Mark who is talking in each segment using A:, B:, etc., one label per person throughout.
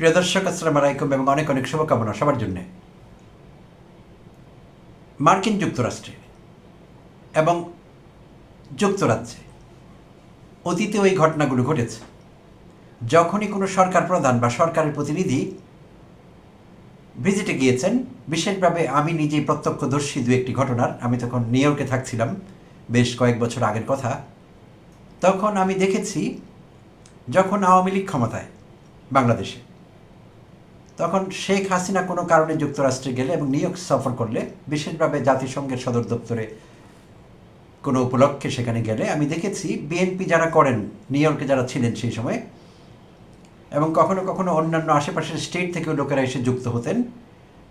A: প্রিয় দর্শক আসসালাম আলাইকুম এবং অনেক অনেক শুভকামনা সবার জন্যে মার্কিন যুক্তরাষ্ট্রে এবং যুক্তরাজ্যে অতীতে ওই ঘটনাগুলো ঘটেছে যখনই কোনো সরকার প্রধান বা সরকারের প্রতিনিধি ভিজিটে গিয়েছেন বিশেষভাবে আমি নিজেই প্রত্যক্ষদর্শী দু একটি ঘটনার আমি তখন নিউ ইয়র্কে থাকছিলাম বেশ কয়েক বছর আগের কথা তখন আমি দেখেছি যখন আওয়ামী লীগ ক্ষমতায় বাংলাদেশে তখন শেখ হাসিনা কোনো কারণে যুক্তরাষ্ট্রে গেলে এবং নিউ ইয়র্ক সফর করলে বিশেষভাবে জাতিসংঘের সদর দপ্তরে কোনো উপলক্ষে সেখানে গেলে আমি দেখেছি বিএনপি যারা করেন নিউ ইয়র্কে যারা ছিলেন সেই সময় এবং কখনো কখনো অন্যান্য আশেপাশের স্টেট থেকেও লোকেরা এসে যুক্ত হতেন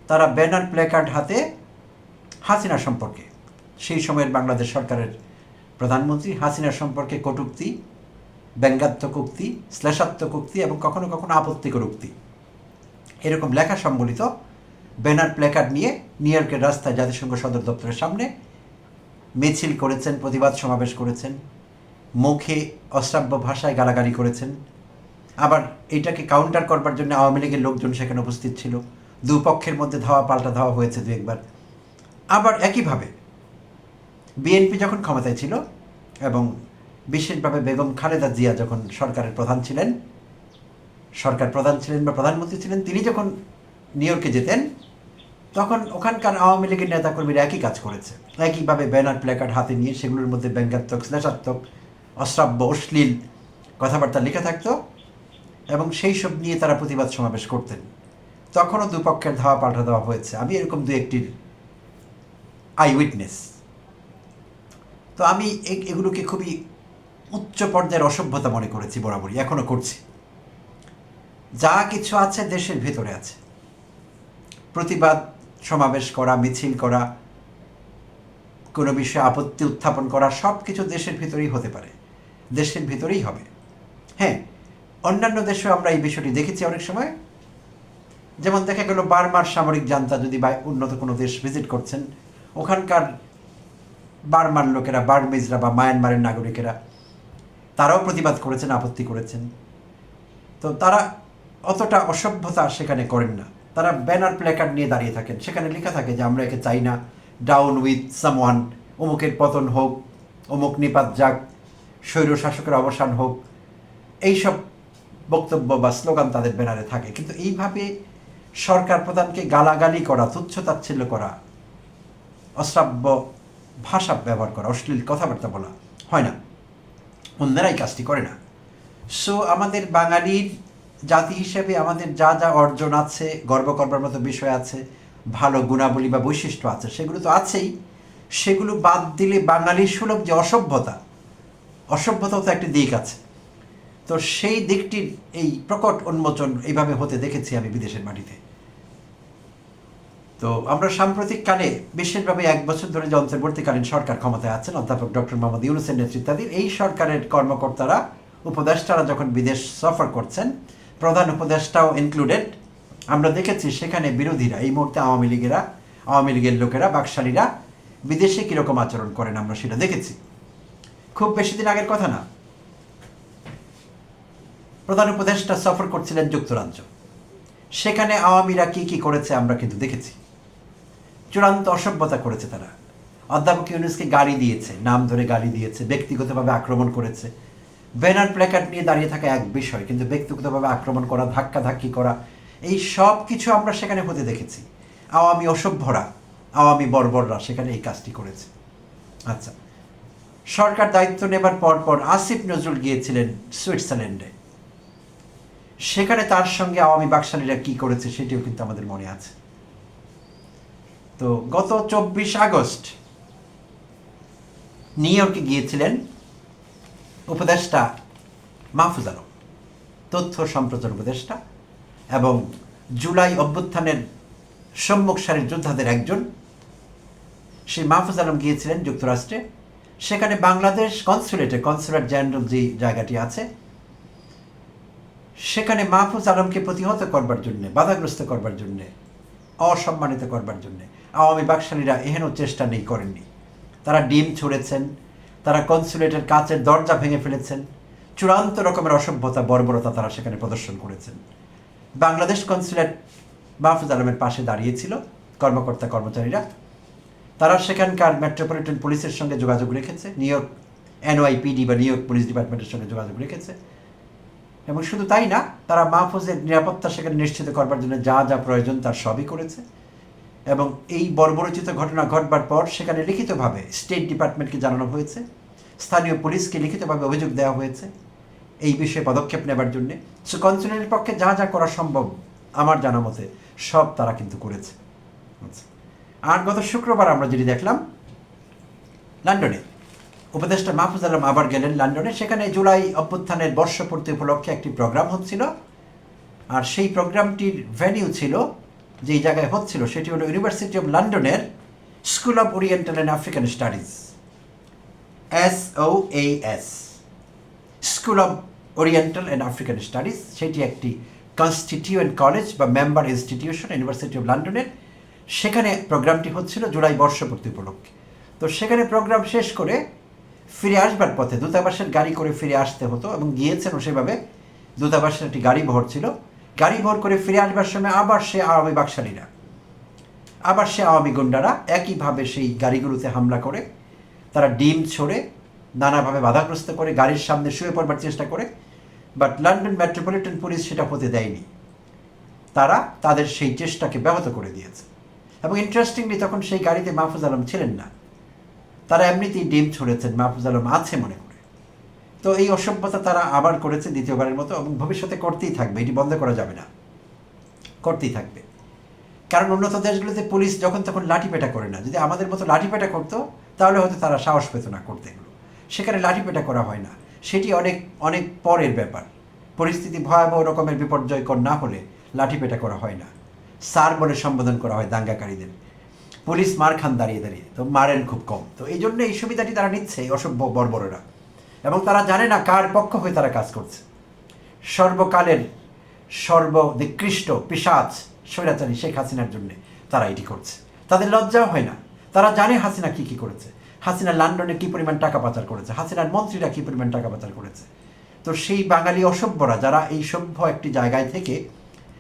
A: তারা ব্যানার প্লেকার্ড হাতে হাসিনা সম্পর্কে সেই সময়ের বাংলাদেশ সরকারের প্রধানমন্ত্রী হাসিনা সম্পর্কে কটুক্তি ব্যঙ্গাত্মক উক্তি শ্লেষাত্মক উক্তি এবং কখনো কখনো আপত্তিকর উক্তি এরকম লেখা সম্বলিত ব্যানার প্ল্যাকার্ড নিয়ে নিউ ইয়র্কের রাস্তায় জাতিসংঘ সদর দপ্তরের সামনে মিছিল করেছেন প্রতিবাদ সমাবেশ করেছেন মুখে অশ্রাব্য ভাষায় গালাগালি করেছেন আবার এটাকে কাউন্টার করবার জন্য আওয়ামী লীগের লোকজন সেখানে উপস্থিত ছিল দুপক্ষের মধ্যে ধাওয়া পাল্টা ধাওয়া হয়েছে দু একবার আবার একইভাবে বিএনপি যখন ক্ষমতায় ছিল এবং বিশেষভাবে বেগম খালেদা জিয়া যখন সরকারের প্রধান ছিলেন সরকার প্রধান ছিলেন বা প্রধানমন্ত্রী ছিলেন তিনি যখন নিউ ইয়র্কে যেতেন তখন ওখানকার আওয়ামী লীগের নেতাকর্মীরা একই কাজ করেছে একইভাবে ব্যানার প্ল্যাকার্ড হাতে নিয়ে সেগুলোর মধ্যে ব্যঙ্গাত্মক শ্লেষাত্মক অশ্রাব্য অশ্লীল কথাবার্তা লেখা থাকতো এবং সেই সব নিয়ে তারা প্রতিবাদ সমাবেশ করতেন তখনও দুপক্ষের ধাওয়া পাল্টা দেওয়া হয়েছে আমি এরকম দু একটির আই উইটনেস তো আমি এগুলোকে খুবই উচ্চ পর্যায়ের অসভ্যতা মনে করেছি বরাবরই এখনও করছি যা কিছু আছে দেশের ভিতরে আছে প্রতিবাদ সমাবেশ করা মিছিল করা কোনো বিষয়ে আপত্তি উত্থাপন করা সব কিছু দেশের ভিতরেই হতে পারে দেশের ভিতরেই হবে হ্যাঁ অন্যান্য দেশেও আমরা এই বিষয়টি দেখেছি অনেক সময় যেমন দেখা গেল বার্মার সামরিক জান্তা যদি বা উন্নত কোনো দেশ ভিজিট করছেন ওখানকার বার্মার লোকেরা বার্মিজরা বা মায়ানমারের নাগরিকেরা তারাও প্রতিবাদ করেছেন আপত্তি করেছেন তো তারা অতটা অসভ্যতা সেখানে করেন না তারা ব্যানার প্ল্যাকার্ড নিয়ে দাঁড়িয়ে থাকেন সেখানে লেখা থাকে যে আমরা একে চাই না ডাউন উইথ সামওয়ান অমুকের পতন হোক অমুক নিপাত যাক স্বৈর শাসকের অবসান হোক এইসব বক্তব্য বা স্লোগান তাদের ব্যানারে থাকে কিন্তু এইভাবে সরকার প্রধানকে গালাগালি করা তুচ্ছ তাচ্ছিল্য করা অশ্রাব্য ভাষা ব্যবহার করা অশ্লীল কথাবার্তা বলা হয় না অন্যেরাই কাজটি করে না সো আমাদের বাঙালির জাতি হিসেবে আমাদের যা যা অর্জন আছে গর্ব করবার মতো বিষয় আছে ভালো গুণাবলী বা বৈশিষ্ট্য আছে সেগুলো তো আছেই সেগুলো বাদ দিলে বাঙালি সুলভ যে অসভ্যতা অসভ্যতাও তো একটি দিক আছে তো সেই দিকটির এই প্রকট উন্মোচন এইভাবে হতে দেখেছি আমি বিদেশের মাটিতে তো আমরা সাম্প্রতিক কালে বিশেষভাবে এক বছর ধরে যে অন্তর্বর্তীকালীন সরকার ক্ষমতায় আছেন অধ্যাপক ডক্টর মোহাম্মদ ইউনুসের নেতৃত্বাধীন এই সরকারের কর্মকর্তারা উপদেষ্টারা যখন বিদেশ সফর করছেন প্রধান উপদেষ্টাও ইনক্লুডেড আমরা দেখেছি সেখানে বিরোধীরা এই মুহূর্তে আওয়ামী লীগেরা আওয়ামী লীগের লোকেরা বাকশালীরা বিদেশে কীরকম আচরণ করেন আমরা সেটা দেখেছি খুব বেশি দিন আগের কথা না প্রধান উপদেষ্টা সফর করছিলেন যুক্তরাজ্য সেখানে আওয়ামীরা কি কি করেছে আমরা কিন্তু দেখেছি চূড়ান্ত অসভ্যতা করেছে তারা অধ্যাপক ইউনুসকে গাড়ি দিয়েছে নাম ধরে গালি দিয়েছে ব্যক্তিগতভাবে আক্রমণ করেছে ব্যানার প্ল্যাকার্ড নিয়ে দাঁড়িয়ে থাকা এক বিষয় কিন্তু ব্যক্তিগতভাবে আক্রমণ করা ধাক্কাধাক্কি করা এই সব কিছু আমরা সেখানে হতে দেখেছি আওয়ামী অসভ্যরা আওয়ামী বর্বররা সেখানে এই কাজটি করেছে আচ্ছা সরকার দায়িত্ব নেবার পর আসিফ নজরুল গিয়েছিলেন সুইজারল্যান্ডে সেখানে তার সঙ্গে আওয়ামী বাকশালীরা কি করেছে সেটিও কিন্তু আমাদের মনে আছে তো গত চব্বিশ আগস্ট নিউ ইয়র্কে গিয়েছিলেন উপদেষ্টা মাহফুজ আলম তথ্য সম্প্রচার উপদেষ্টা এবং জুলাই অভ্যুত্থানের সম্মুখ সারির যোদ্ধাদের একজন সেই মাহফুজ আলম গিয়েছিলেন যুক্তরাষ্ট্রে সেখানে বাংলাদেশ কনসুলেটে কনসুলেট জেনারেল যে জায়গাটি আছে সেখানে মাহফুজ আলমকে প্রতিহত করবার জন্যে বাধাগ্রস্ত করবার জন্যে অসম্মানিত করবার জন্যে আওয়ামী বাকশালীরা এহেন চেষ্টা নেই করেননি তারা ডিম ছুঁড়েছেন তারা কনসুলেটের কাঁচের দরজা ভেঙে ফেলেছেন চূড়ান্ত রকমের অসভ্যতা বর্বরতা তারা সেখানে প্রদর্শন করেছেন বাংলাদেশ কনসুলেট মাহফুজ আলমের পাশে দাঁড়িয়েছিল কর্মকর্তা কর্মচারীরা তারা সেখানকার মেট্রোপলিটন পুলিশের সঙ্গে যোগাযোগ রেখেছে নিউ ইয়র্ক এনওয়াইপিডি বা নিউ ইয়র্ক পুলিশ ডিপার্টমেন্টের সঙ্গে যোগাযোগ রেখেছে এবং শুধু তাই না তারা মাহফুজের নিরাপত্তা সেখানে নিশ্চিত করবার জন্য যা যা প্রয়োজন তার সবই করেছে এবং এই বর্বরোচিত ঘটনা ঘটবার পর সেখানে লিখিতভাবে স্টেট ডিপার্টমেন্টকে জানানো হয়েছে স্থানীয় পুলিশকে লিখিতভাবে অভিযোগ দেওয়া হয়েছে এই বিষয়ে পদক্ষেপ নেবার জন্যে সো কনসুলেটের পক্ষে যা যা করা সম্ভব আমার জানা মতে সব তারা কিন্তু করেছে আচ্ছা, আর গত শুক্রবার আমরা যেটি দেখলাম লন্ডনে উপদেষ্টা মাহফুজ আলম আবার গেলেন লন্ডনে সেখানে জুলাই অভ্যুত্থানের বর্ষপূর্তি উপলক্ষে একটি প্রোগ্রাম হচ্ছিল আর সেই প্রোগ্রামটির ভ্যালিউ ছিল যেই জায়গায় হচ্ছিল সেটি হলো ইউনিভার্সিটি অফ লন্ডনের school of oriental and African studies S O S school of oriental and African studies সেটি একটি কনস্টিটিউয়েন্ট কলেজ বা মেম্বার ইনস্টিটিউশন ইউনিভার্সিটি অফ লন্ডনের সেখানে প্রোগ্রামটি হচ্ছিল জুলাই বর্ষপূর্তি উপলক্ষে তো সেখানে প্রোগ্রাম শেষ করে ফিরে আসবার পথে দূতাবাসের গাড়ি করে ফিরে আসতে হতো এবং গিয়েছেন সেভাবে দূতাবাসের একটি গাড়ি ভর ছিল গাড়ি ভর করে ফিরে আসবার সময় আবার সে আওয়ামী বাকশালীরা আবার সে আওয়ামী গুন্ডারা একইভাবে সেই গাড়িগুলোতে হামলা করে তারা ডিম ছড়ে নানাভাবে বাধাগ্রস্ত করে গাড়ির সামনে শুয়ে পড়বার চেষ্টা করে বাট লন্ডন মেট্রোপলিটন পুলিশ সেটা হতে দেয়নি তারা তাদের সেই চেষ্টাকে ব্যাহত করে দিয়েছে এবং ইন্টারেস্টিংলি তখন সেই গাড়িতে মাহফুজ আলম ছিলেন না তারা এমনিতেই ডিম ছড়েছেন মাহফুজ আলম আছে মনে করে তো এই অসভ্যতা তারা আবার করেছে দ্বিতীয়বারের মতো এবং ভবিষ্যতে করতেই থাকবে এটি বন্ধ করা যাবে না করতেই থাকবে কারণ উন্নত দেশগুলোতে পুলিশ যখন তখন লাঠিপেটা করে না যদি আমাদের মতো লাঠিপেটা করতো তাহলে হয়তো তারা সাহস পেত না করতে এগুলো সেখানে লাঠিপেটা করা হয় না সেটি অনেক অনেক পরের ব্যাপার পরিস্থিতি ভয়াবহ রকমের বিপর্যয়কর না হলে লাঠিপেটা করা হয় না সার বলে সম্বোধন করা হয় দাঙ্গাকারীদের পুলিশ মার খান দাঁড়িয়ে দাঁড়িয়ে তো মারেন খুব কম তো এই জন্য এই সুবিধাটি তারা নিচ্ছে অসভ্য বর্বরেরা এবং তারা জানে না কার পক্ষ হয়ে তারা কাজ করছে সর্বকালের সর্বনিকৃষ্ট পিসাজ স্বৈরাচারী শেখ হাসিনার জন্য তারা এটি করছে তাদের লজ্জাও হয় না তারা জানে হাসিনা কি কি করেছে হাসিনা লন্ডনে কি পরিমাণ টাকা পাচার করেছে হাসিনার মন্ত্রীরা কি পরিমাণ টাকা পাচার করেছে তো সেই বাঙালি অসভ্যরা যারা এই সভ্য একটি জায়গায় থেকে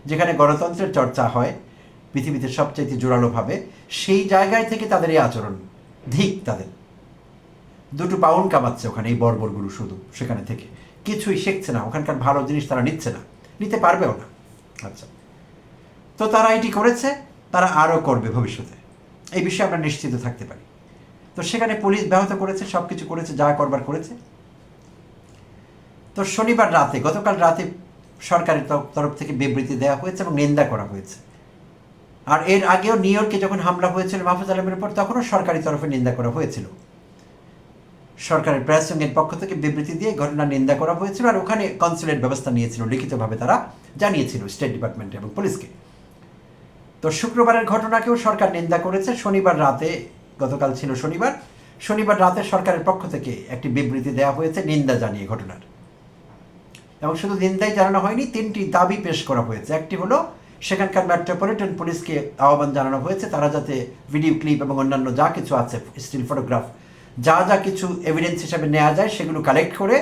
A: যেখানে গণতন্ত্রের চর্চা হয় পৃথিবীতে সবচাইতে জোরালোভাবে সেই জায়গায় থেকে তাদের এই আচরণ ধিক তাদের দুটো পাউন কামাচ্ছে ওখানে এই বর্বরগুলো শুধু সেখানে থেকে কিছুই শেখছে না ওখানকার ভালো জিনিস তারা নিচ্ছে না নিতে পারবেও না আচ্ছা তো তারা এটি করেছে তারা আরও করবে ভবিষ্যতে এই বিষয়ে আমরা নিশ্চিত থাকতে পারি তো সেখানে পুলিশ ব্যাহত করেছে সব কিছু করেছে যা করবার করেছে তো শনিবার রাতে গতকাল রাতে সরকারের তরফ থেকে বিবৃতি দেওয়া হয়েছে এবং নিন্দা করা হয়েছে আর এর আগেও নিউ ইয়র্কে যখন হামলা হয়েছিল মাহফুজ আলমের উপর তখনও সরকারি তরফে নিন্দা করা হয়েছিল সরকারের প্রেস পক্ষ থেকে বিবৃতি দিয়ে ঘটনা নিন্দা করা হয়েছিল আর ওখানে কনসুলেট ব্যবস্থা নিয়েছিল লিখিতভাবে তারা জানিয়েছিল স্টেট ডিপার্টমেন্ট এবং পুলিশকে তো শুক্রবারের ঘটনাকেও সরকার নিন্দা করেছে শনিবার রাতে গতকাল ছিল শনিবার শনিবার রাতে সরকারের পক্ষ থেকে একটি বিবৃতি দেওয়া হয়েছে নিন্দা জানিয়ে ঘটনার এবং শুধু নিন্দাই জানানো হয়নি তিনটি দাবি পেশ করা হয়েছে একটি হলো সেখানকার মেট্রোপলিটন পুলিশকে আহ্বান জানানো হয়েছে তারা যাতে ভিডিও ক্লিপ এবং অন্যান্য যা কিছু আছে স্টিল ফটোগ্রাফ যা যা কিছু এভিডেন্স হিসাবে নেওয়া যায় সেগুলো কালেক্ট করে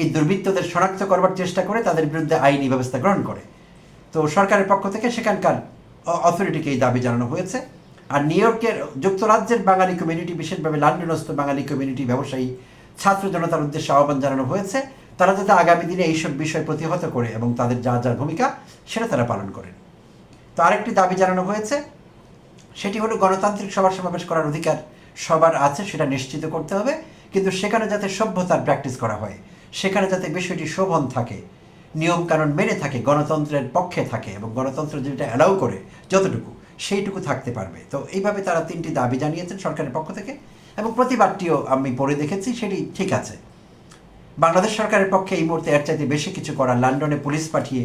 A: এই দুর্বৃত্তদের শনাক্ত করবার চেষ্টা করে তাদের বিরুদ্ধে আইনি ব্যবস্থা গ্রহণ করে তো সরকারের পক্ষ থেকে সেখানকার অথরিটিকে এই দাবি জানানো হয়েছে আর নিউ ইয়র্কের যুক্তরাজ্যের বাঙালি কমিউনিটি বিশেষভাবে লন্ডনস্থ বাঙালি কমিউনিটি ব্যবসায়ী ছাত্র জনতার উদ্দেশ্যে আহ্বান জানানো হয়েছে তারা যাতে আগামী দিনে এইসব বিষয় প্রতিহত করে এবং তাদের যা যার ভূমিকা সেটা তারা পালন করেন তো আরেকটি দাবি জানানো হয়েছে সেটি হলো গণতান্ত্রিক সভা সমাবেশ করার অধিকার সবার আছে সেটা নিশ্চিত করতে হবে কিন্তু সেখানে যাতে সভ্যতার প্র্যাকটিস করা হয় সেখানে যাতে বিষয়টি শোভন থাকে নিয়মকানুন মেনে থাকে গণতন্ত্রের পক্ষে থাকে এবং গণতন্ত্র যেটা অ্যালাউ করে যতটুকু সেইটুকু থাকতে পারবে তো এইভাবে তারা তিনটি দাবি জানিয়েছেন সরকারের পক্ষ থেকে এবং প্রতিবাদটিও আমি পড়ে দেখেছি সেটি ঠিক আছে বাংলাদেশ সরকারের পক্ষে এই মুহূর্তে এর চাইতে বেশি কিছু করা লন্ডনে পুলিশ পাঠিয়ে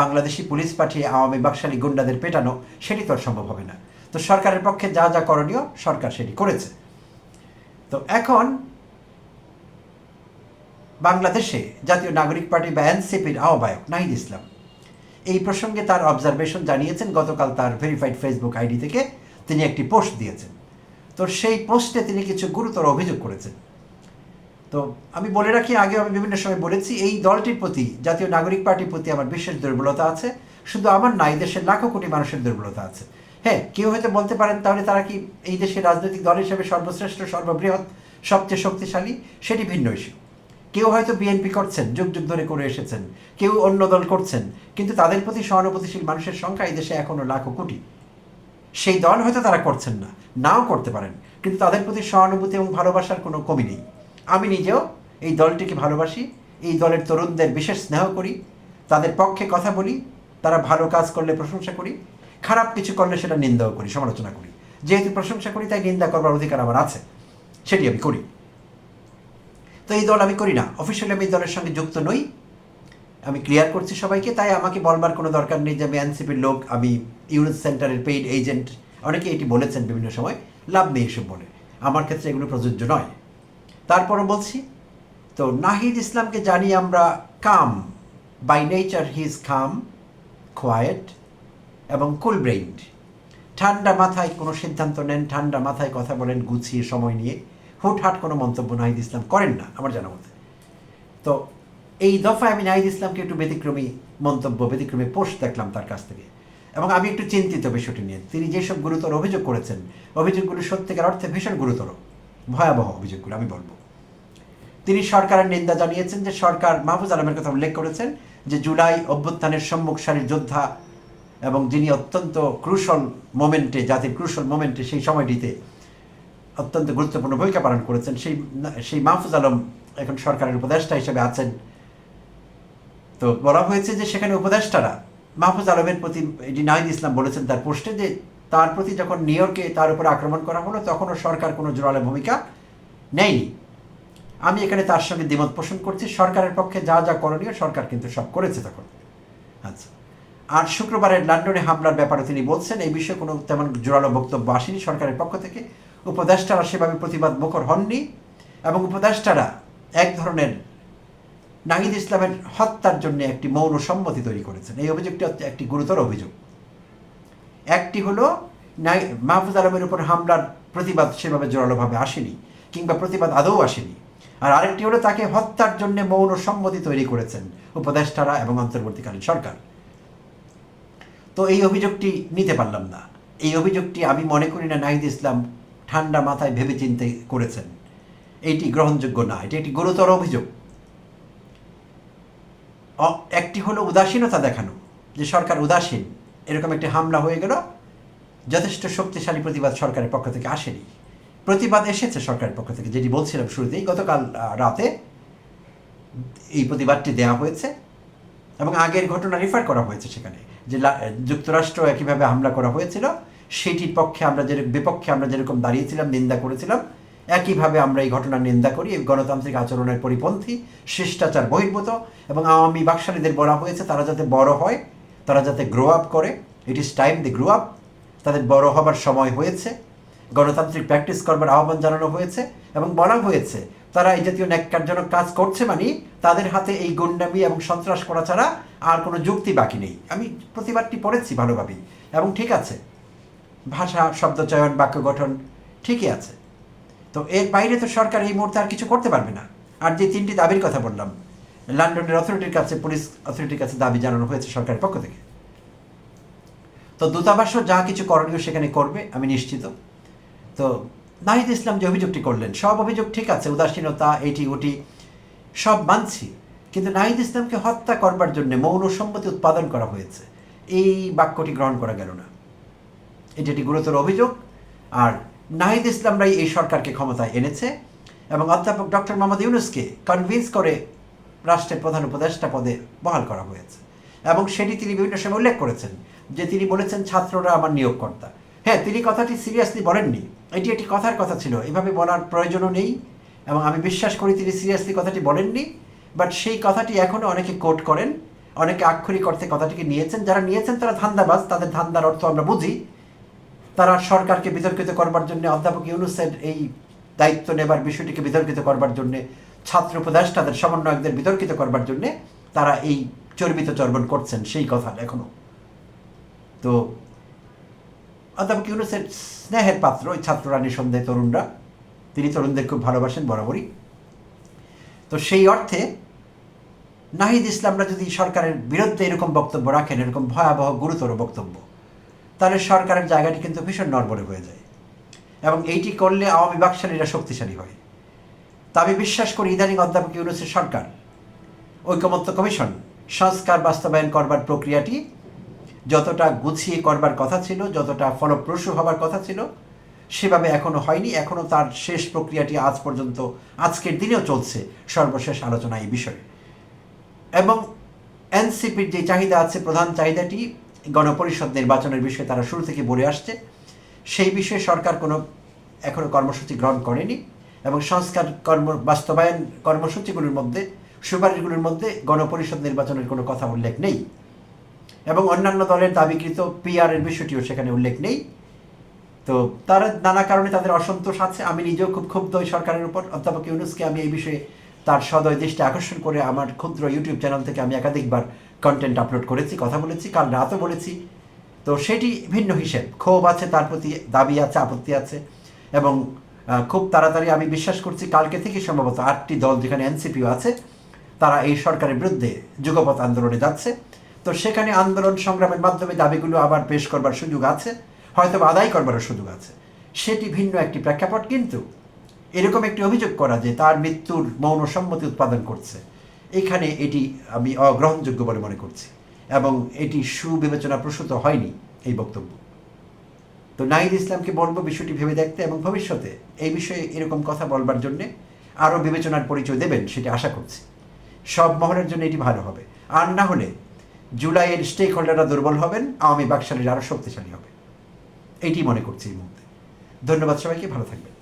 A: বাংলাদেশি পুলিশ পাঠিয়ে আওয়ামী বাকশালী গুন্ডাদের পেটানো সেটি তো সম্ভব হবে না তো সরকারের পক্ষে যা যা করণীয় সরকার সেটি করেছে তো এখন বাংলাদেশে জাতীয় নাগরিক পার্টি বা এনসিপির আহ্বায়ক নাহিদ ইসলাম এই প্রসঙ্গে তার অবজারভেশন জানিয়েছেন গতকাল তার ভেরিফাইড ফেসবুক আইডি থেকে তিনি একটি পোস্ট দিয়েছেন তো সেই পোস্টে তিনি কিছু গুরুতর অভিযোগ করেছেন তো আমি বলে রাখি আগে আমি বিভিন্ন সময় বলেছি এই দলটির প্রতি জাতীয় নাগরিক পার্টির প্রতি আমার বিশেষ দুর্বলতা আছে শুধু আমার নাই দেশের লাখো কোটি মানুষের দুর্বলতা আছে হ্যাঁ কেউ হয়তো বলতে পারেন তাহলে তারা কি এই দেশের রাজনৈতিক দল হিসেবে সর্বশ্রেষ্ঠ সর্ববৃহৎ সবচেয়ে শক্তিশালী সেটি ভিন্ন ইস্যু কেউ হয়তো বিএনপি করছেন যুগ যুগ ধরে করে এসেছেন কেউ অন্য দল করছেন কিন্তু তাদের প্রতি সহানুভূতিশীল মানুষের সংখ্যা এই দেশে এখনও লাখো কোটি সেই দল হয়তো তারা করছেন না নাও করতে পারেন কিন্তু তাদের প্রতি সহানুভূতি এবং ভালোবাসার কোনো কমি নেই আমি নিজেও এই দলটিকে ভালোবাসি এই দলের তরুণদের বিশেষ স্নেহ করি তাদের পক্ষে কথা বলি তারা ভালো কাজ করলে প্রশংসা করি খারাপ কিছু করলে সেটা নিন্দাও করি সমালোচনা করি যেহেতু প্রশংসা করি তাই নিন্দা করবার অধিকার আমার আছে সেটি আমি করি তো এই দল আমি করি না অফিসিয়ালি আমি দলের সঙ্গে যুক্ত নই আমি ক্লিয়ার করছি সবাইকে তাই আমাকে বলবার কোনো দরকার নেই যে আমি এনসিপির লোক আমি ইউনিট সেন্টারের পেইড এজেন্ট অনেকে এটি বলেছেন বিভিন্ন সময় লাভ নেই এসব বলে আমার ক্ষেত্রে এগুলো প্রযোজ্য নয় তারপরও বলছি তো নাহিদ ইসলামকে জানি আমরা calm by nature he is calm quiet এবং কুল ব্রেইন ঠান্ডা মাথায় কোনো সিদ্ধান্ত নেন ঠান্ডা মাথায় কথা বলেন গুছিয়ে সময় নিয়ে হুটহাট কোনো মন্তব্য নাহিদ ইসলাম করেন না আমার জানা মতে তো এই দফায় আমি নাহিদ ইসলামকে একটু ব্যতিক্রমী মন্তব্য ব্যতিক্রমী পোস্ট দেখলাম তার কাছ থেকে এবং আমি একটু চিন্তিত বিষয়টি নিয়ে তিনি যেসব গুরুতর অভিযোগ করেছেন অভিযোগগুলো সত্যিকার অর্থে ভীষণ গুরুতর ভয়াবহ অভিযোগগুলো আমি বলবো তিনি সরকারের নিন্দা জানিয়েছেন যে সরকার মাহফুজ আলমের কথা উল্লেখ করেছেন যে জুলাই অভ্যুত্থানের সম্মুখ সারির যোদ্ধা এবং যিনি অত্যন্ত ক্রুশল মোমেন্টে জাতির ক্রুশল মোমেন্টে সেই সময়টিতে অত্যন্ত গুরুত্বপূর্ণ ভূমিকা পালন করেছেন সেই সেই মাহফুজ আলম এখন সরকারের উপদেষ্টা হিসেবে আছেন তো বলা হয়েছে যে সেখানে উপদেষ্টারা মাহফুজ আলমের প্রতি এটি ডিনাইন ইসলাম বলেছেন তার পোস্টে যে তার প্রতি যখন নিউ তার উপর আক্রমণ করা হলো তখনও সরকার কোনো জোরালো ভূমিকা নেয়নি আমি এখানে তার সঙ্গে দ্বিমত পোষণ করছি সরকারের পক্ষে যা যা করণীয় সরকার কিন্তু সব করেছে তখন আচ্ছা আর শুক্রবারের লন্ডনে হামলার ব্যাপারে তিনি বলছেন এই বিষয়ে কোনো তেমন জোরালো বক্তব্য আসেনি সরকারের পক্ষ থেকে উপদেষ্টারা সেভাবে প্রতিবাদ মুখর হননি এবং উপদেষ্টারা এক ধরনের নাহিদ ইসলামের হত্যার জন্য একটি মৌন সম্মতি তৈরি করেছেন এই অভিযোগটি একটি গুরুতর অভিযোগ একটি হলো মাহফুজ আলমের উপর হামলার প্রতিবাদ সেভাবে জোরালোভাবে আসেনি কিংবা প্রতিবাদ আদৌ আসেনি আর আরেকটি হলো তাকে হত্যার জন্য মৌন সম্মতি তৈরি করেছেন উপদেষ্টারা এবং অন্তর্বর্তীকালীন সরকার তো এই অভিযোগটি নিতে পারলাম না এই অভিযোগটি আমি মনে করি না নাহিদ ইসলাম ঠান্ডা মাথায় ভেবে চিনতে করেছেন এটি গ্রহণযোগ্য না এটি একটি গুরুতর অভিযোগ একটি হলো উদাসীনতা দেখানো যে সরকার উদাসীন এরকম একটি হামলা হয়ে গেল যথেষ্ট শক্তিশালী প্রতিবাদ সরকারের পক্ষ থেকে আসেনি প্রতিবাদ এসেছে সরকারের পক্ষ থেকে যেটি বলছিলাম শুরুতেই গতকাল রাতে এই প্রতিবাদটি দেওয়া হয়েছে এবং আগের ঘটনা রিফার করা হয়েছে সেখানে যে যুক্তরাষ্ট্র একইভাবে হামলা করা হয়েছিল সেটির পক্ষে আমরা যে বিপক্ষে আমরা যেরকম দাঁড়িয়েছিলাম নিন্দা করেছিলাম একইভাবে আমরা এই ঘটনার নিন্দা করি গণতান্ত্রিক আচরণের পরিপন্থী শিষ্টাচার বহির্ভূত এবং আওয়ামী বাকশালীদের বলা হয়েছে তারা যাতে বড় হয় তারা যাতে গ্রো আপ করে it is time the grow up তাদের বড় হবার সময় হয়েছে গণতান্ত্রিক প্র্যাকটিস করবার আহ্বান জানানো হয়েছে এবং বলা হয়েছে তারা এই জাতীয় ন্যাক্কারজনক কাজ করছে মানে তাদের হাতে এই গুন্ডামি এবং সন্ত্রাস করা ছাড়া আর কোনো যুক্তি বাকি নেই আমি প্রতিবাদটি পড়েছি ভালোভাবেই এবং ঠিক আছে ভাষা শব্দচয়ন বাক্য গঠন ঠিকই আছে তো এর বাইরে তো সরকার এই মুহূর্তে আর কিছু করতে পারবে না আর যে তিনটি দাবির কথা বললাম লন্ডনের অথরিটির কাছে পুলিশ অথরিটির কাছে দাবি জানানো হয়েছে সরকারের পক্ষ থেকে তো দূতাবাসও যা কিছু করণীয় সেখানে করবে আমি নিশ্চিত তো নাহিদ ইসলাম যে অভিযোগটি করলেন সব অভিযোগ ঠিক আছে উদাসীনতা এটি ওটি সব মানছি কিন্তু নাহিদ ইসলামকে হত্যা করবার জন্য মৌন সম্মতি উৎপাদন করা হয়েছে এই বাক্যটি গ্রহণ করা গেল না এটি একটি গুরুতর অভিযোগ আর নাহিদ ইসলামরাই এই সরকারকে ক্ষমতায় এনেছে এবং অধ্যাপক ডক্টর মোহাম্মদ ইউনুসকে কনভিন্স করে রাষ্ট্রের প্রধান উপদেষ্টা পদে বহাল করা হয়েছে এবং সেটি তিনি বিভিন্ন সময় উল্লেখ করেছেন যে তিনি বলেছেন ছাত্ররা আমার নিয়োগকর্তা হ্যাঁ তিনি কথাটি সিরিয়াসলি বলেননি এটি একটি কথার কথা ছিল এভাবে বলার প্রয়োজনও নেই এবং আমি বিশ্বাস করি তিনি সিরিয়াসলি কথাটি বলেননি বাট সেই কথাটি এখনও অনেকে কোট করেন অনেকে আক্ষরিক অর্থে কথাটিকে নিয়েছেন যারা নিয়েছেন তারা ধান্দাবাজ তাদের ধান্দার অর্থ আমরা বুঝি তারা সরকারকে বিতর্কিত করবার জন্য অধ্যাপক ইউনুসের এই দায়িত্ব নেবার বিষয়টিকে বিতর্কিত করবার জন্যে ছাত্র উপদেষ্টাদের সমন্বয়কদের বিতর্কিত করবার জন্যে তারা এই চর্বিত চর্বণ করছেন সেই কথা এখনও তো অধ্যাপক ইউনুসের স্নেহের পাত্র ওই ছাত্ররা সন্ধ্যায় তরুণরা তিনি তরুণদের খুব ভালোবাসেন বরাবরই তো সেই অর্থে নাহিদ ইসলামরা যদি সরকারের বিরুদ্ধে এরকম বক্তব্য রাখেন এরকম ভয়াবহ গুরুতর বক্তব্য তাহলে সরকারের জায়গাটি কিন্তু ভীষণ নরবরে হয়ে যায় এবং এইটি করলে আওয়ামী বাকশালীরা শক্তিশালী হয় তা আমি বিশ্বাস করি ইদানিং অধ্যাপক ইউনুসের সরকার ঐকমত্য কমিশন সংস্কার বাস্তবায়ন করবার প্রক্রিয়াটি যতটা গুছিয়ে করবার কথা ছিল যতটা ফলপ্রসূ হবার কথা ছিল সেভাবে এখনও হয়নি এখনও তার শেষ প্রক্রিয়াটি আজ পর্যন্ত আজকের দিনেও চলছে সর্বশেষ আলোচনা এই বিষয়ে এবং এনসিপির যে চাহিদা আছে প্রধান চাহিদাটি গণপরিষদ নির্বাচনের বিষয়ে তারা শুরু থেকে বলে আসছে সেই বিষয়ে সরকার কোনো এখনও কর্মসূচি গ্রহণ করেনি এবং সংস্কার কর্ম বাস্তবায়ন কর্মসূচিগুলির মধ্যে সুপারিশগুলির মধ্যে গণপরিষদ নির্বাচনের কোনো কথা উল্লেখ নেই এবং অন্যান্য দলের দাবিকৃত এর বিষয়টিও সেখানে উল্লেখ নেই তো তারা নানা কারণে তাদের অসন্তোষ আছে আমি নিজেও খুব ক্ষুব্ধ ওই সরকারের উপর অধ্যাপক ইউনুসকে আমি এই বিষয়ে তার সদয় দৃষ্টি আকর্ষণ করে আমার ক্ষুদ্র ইউটিউব চ্যানেল থেকে আমি একাধিকবার কন্টেন্ট আপলোড করেছি কথা বলেছি কাল রাতও বলেছি তো সেটি ভিন্ন হিসেব ক্ষোভ আছে তার প্রতি দাবি আছে আপত্তি আছে এবং খুব তাড়াতাড়ি আমি বিশ্বাস করছি কালকে থেকে সম্ভবত আটটি দল যেখানে এনসিপিও আছে তারা এই সরকারের বিরুদ্ধে যুগপথ আন্দোলনে যাচ্ছে তো সেখানে আন্দোলন সংগ্রামের মাধ্যমে দাবিগুলো আবার পেশ করবার সুযোগ আছে হয়তো আদায় করবারও সুযোগ আছে সেটি ভিন্ন একটি প্রেক্ষাপট কিন্তু এরকম একটি অভিযোগ করা যে তার মৃত্যুর মৌন সম্মতি উৎপাদন করছে এখানে এটি আমি অগ্রহণযোগ্য বলে মনে করছি এবং এটি সুবিবেচনা প্রসূত হয়নি এই বক্তব্য তো নাহিদ ইসলামকে বলবো বিষয়টি ভেবে দেখতে এবং ভবিষ্যতে এই বিষয়ে এরকম কথা বলবার জন্যে আরও বিবেচনার পরিচয় দেবেন সেটি আশা করছি সব মহলের জন্য এটি ভালো হবে আর না হলে জুলাইয়ের স্টেক হোল্ডাররা দুর্বল হবেন আওয়ামী বাকশালীরা আরও শক্তিশালী হবে এটি মনে করছি এই মুহূর্তে ধন্যবাদ সবাইকে ভালো থাকবেন